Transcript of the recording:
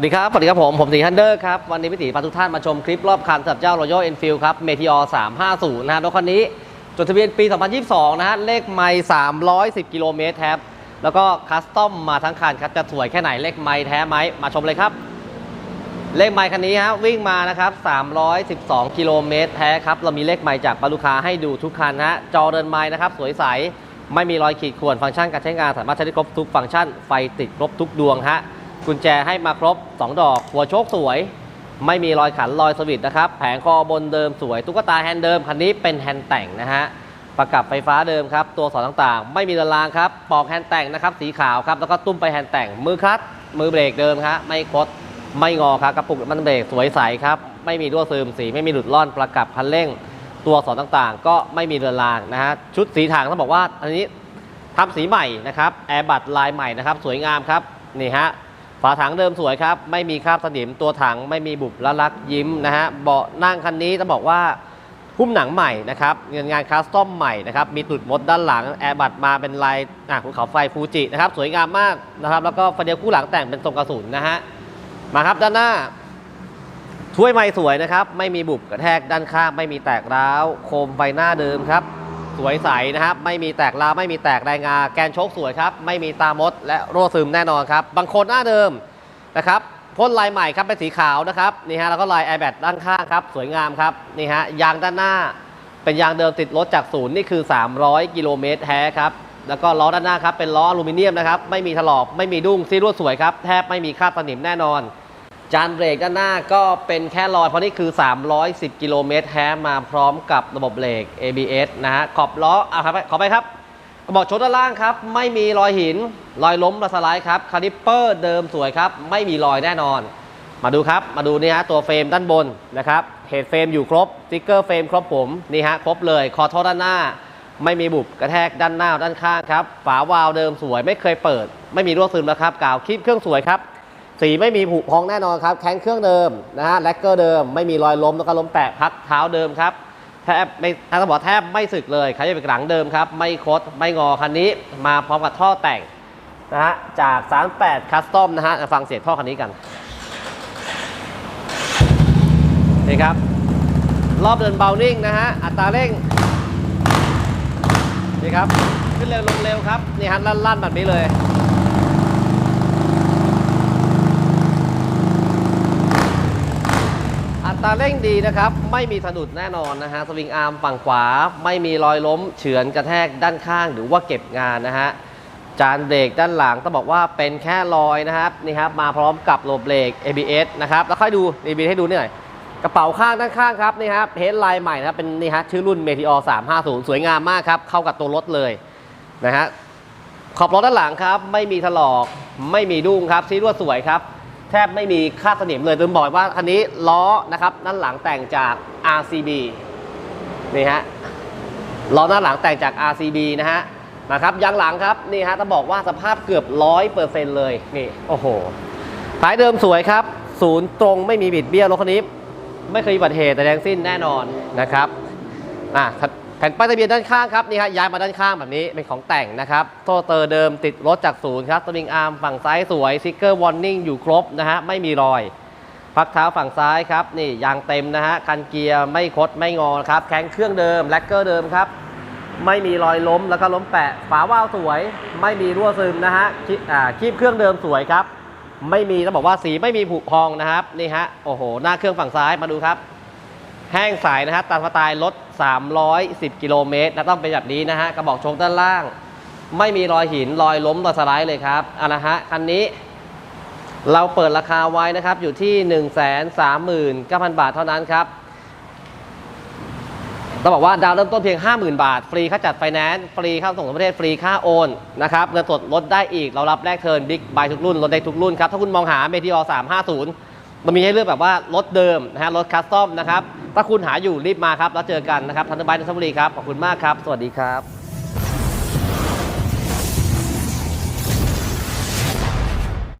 สวัสดีครับ สวัสดีครับผม ผมสีฮันเดอร์ครับ วันนี้พี่ตีพาทุกท่านมาชมคลิปรอบคันสำหรับเจ้า Royal Enfield ครับ Meteor 350นะฮะรถคันนี้จดทะเบียนปี 2022 นะฮะ เลขไม่310 กิโลเมตรครับแล้วก็คัสตอมมาทั้งคันครับ จะสวยแค่ไหนเลขไม่แท้ไหม มาชมเลยครับ เลขไมค์คันนี้ฮะวิ่งมานะครับ312 กิโลเมตรแท้ครับ เรามีเลขไมค์จากปลูกค้าให้ดูทุกคันฮะจอเดินไมค์นะครับสวยใส ไม่มีรอยขีดข่วน ฟังก์ชันการใช้งานสามารถใช้ได้ครบทุกฟังก์ชัน ไฟติดครบทุกดวงฮะ กุญแจให้มาครบ 2 ดอก หัวโชคสวย ไม่มีรอยขันรอยสวิตช์นะครับ แผงคอบนเดิมสวย ตุ๊กตาแฮนด์เดิม คันนี้เป็นแฮนด์แต่งนะฮะ ประกับไฟฟ้าเดิมครับ ตัวสอนต่างๆ ไม่มีระรางครับ ปอกแฮนด์แต่งนะครับ สีขาวครับ แล้วก็ตุ้มไปแฮนด์แต่ง มือคลัตมือเบรกเดิมฮะไม่คด ไม่งอครับ กระปุกมันเบรกสวยใสครับ ไม่มีรั่วซึม สีไม่มีหลุดล่อน ประกับคันเร่ง ตัวสอนต่างๆ ก็ไม่มีเรือนรางนะฮะ ชุดสีถังต้องบอกว่า อันนี้ทำสีใหม่นะครับ แอร์บัตลายใหม่นะครับ สวยงามครับ นี่ฮะ ฝาถังเดิมสวยครับ ไม่มีคราบสนิมตัวถังไม่มีบุบละลักยิ้มนะฮะเบาะนั่งคันนี้ต้องบอกว่าหุ้มหนังใหม่นะครับเงินงานคัสตอมใหม่นะครับมีตุดมดด้านหลังแอร์บัตมาเป็นลายอะภูเขาไฟฟูจินะครับสวยงามมากนะครับแล้วก็ไฟเดียวคู่หลังแต่งเป็นทรงกระสุนนะฮะมาครับด้านหน้าถ้วยไม้สวยนะครับ ไม่มีบุบกระแทกด้านข้างไม่มีแตกร้าว โคมไฟหน้าเดิมครับ สวยใสนะครับ ไม่มีแตกร้าไม่มีแตกแรงงา แกนโชคสวยครับ ไม่มีตามด และรั่วซึมแน่นอนครับ บางคนหน้าเดิมนะครับพ่นลายใหม่ครับเป็นสีขาวนะครับนี่ฮะแล้วก็ลาย a i r b a g ด้านข้างครับ สวยงามครับนี่ฮะยางด้านหน้า เป็นยางเดิมติดรถจากศูนย์นี่คือ 300 กิโลเมตรแท้ครับแล้วก็ล้อด้านหน้าครับเป็นล้ออลูมิเนียมนะครับไม่มีถลอกไม่มีดุ้งซีรวดสวยครับแทบไม่มีคราบสนิมแน่นอน จานเบรกด้านหน้าก็เป็นแค่รอยเพราะนี่คือ 310 กิโลเมตรแท้มาพร้อมกับระบบเบรก ABS นะฮะขอบล้ออะครับขอไปครับกระบอกชนด้านล่างครับ ไม่มีรอยหิน รอยล้มรอยสไลด์ครับคาลิปเปอร์เดิมสวยครับ ไม่มีรอยแน่นอน มาดูครับ มาดูนี่ฮะตัวเฟรมด้านบนนะครับเฮดเฟรมอยู่ครบสติ๊กเกอร์เฟรมครบผมนี่ฮะครบเลยคอท่อด้านหน้า ไม่มีบุบกระแทกด้านหน้าด้านข้างครับฝาวาล์วเดิมสวยไม่เคยเปิด ไม่มีรั่วซึมแล้วครับกาวคลิปเครื่องสวยครับ สีไม่มีผุพองแน่นอนครับ แข้งเครื่องเดิมนะฮะแลกเกอร์เดิม ไม่มีรอยล้มแล้วก็ล้มแปะพักเท้าเดิมครับแทบไม่ถ้าจะบอกแทบไม่สึกเลยขาจะเป็นหลังเดิมครับ ไม่คดไม่งอคันนี้มาพร้อมกับท่อแต่งนะฮะจาก 38 คัสตอมนะฮะฟังเสียงท่อคันนี้กันนี่ครับ รอบเดินเบานิ่งนะฮะอัตราเร่งนี่ครับ ขึ้นเร็วลงเร็วครับ นี่ฮะลั่นๆแบบนี้เลย อัตราเร่งดีนะครับ ไม่มีสะดุดแน่นอนนะฮะ สวิงอาร์มฝั่งขวา ไม่มีรอยล้ม เฉือนกระแทกด้านข้างหรือว่าเก็บงานนะฮะ จานเบรกด้านหลังต้องบอกว่าเป็นแค่รอยนะครับนี่ครับมาพร้อมกับโลเบรก ABS นะครับ แล้วค่อยดู ABS ให้ดูนี่หน่อยกระเป๋าข้างด้านข้างครับนี่ครับเฮดไลน์ใหม่นะครับเป็นนี่ฮะชื่อรุ่น Meteor 350 สวยงามมากครับ เข้ากับตัวรถเลยนะฮะขอบล้อด้านหลังครับ ไม่มีถลอกไม่มีดุ้งครับซีรวดสวยครับ แทบไม่มีคราสนิมเลยลืมบอกว่าคันนี้ล้อนะครับด้านหลังแต่งจาก RCB นี่ฮะล้อด้านหลังแต่งจาก RCB นะฮะนะครับยางหลังครับนี่ฮะต้องบอกว่าสภาพเกือบร้อยเปอร์เซ็นต์เลยนี่โอ้โหท้ายเดิมสวยครับ ศูนย์ตรงไม่มีบิดเบี้ยวรถคันนี้ ไม่เคยมีอุบัติเหตุแต่แดงสิ้นแน่นอนนะครับอะ แผ่นป้ายทะเบียนด้านข้างครับนี่ฮะย้ายมาด้านข้างแบบนี้เป็นของแต่งนะครับโทเตอร์เดิมติดรถจากศูนย์ครับสวิงอาร์มฝั่งซ้ายสวยซิกเกอร์วอร์นิ่งอยู่ครบนะฮะไม่มีรอย พักเท้าฝั่งซ้ายครับนี่ยางเต็มนะฮะคันเกียร์ไม่คดไม่งอครับแข้งเครื่องเดิมแลกเกอร์เดิมครับไม่มีรอยล้มแล้วก็ล้มแปะฝาว่าวสวย ไม่มีรั่วซึมนะฮะคีอ่าคีบเครื่องเดิมสวยครับ ไม่มีต้องบอกว่าสีไม่มีผุพองนะครับนี่ฮะโอ้โหหน้าเครื่องฝั่งซ้ายมาดูครับ แห้งใสนะฮะตามสไตล์รถ 310 กิโลเมตรนะต้องเป็นแบบนี้นะฮะกระบอกโชคด้านล่าง ไม่มีรอยหินรอยล้มรอยสไลด์เลยครับเอาละฮะคันนี้เราเปิดราคาไว้นะครับอยู่ที่ 1 3 9 0 0 0 บาทเท่านั้นครับต้องบอกว่าดาวเริ่มต้นเพียง 50,000 บาท ฟรีค่าจัดไฟแนนซ์ฟรีค่าส่งทั่วประเทศฟรีค่าโอนนะครับเงินสดลดได้อีกเรารับแลกเทิร์นบิ๊กบายทุกรุ่นลดได้ทุกรุ่นครับถ้าคุณมองหาเมทีอ350 มันมีให้เลือกแบบว่ารถเดิมนะฮะรถคัสตอมนะครับถ้าคุณหาอยู่รีบมาครับแล้วเจอกันนะครับทันเดอร์ไบน์นนทบุรีครับขอบคุณมากครับ สวัสดีครับ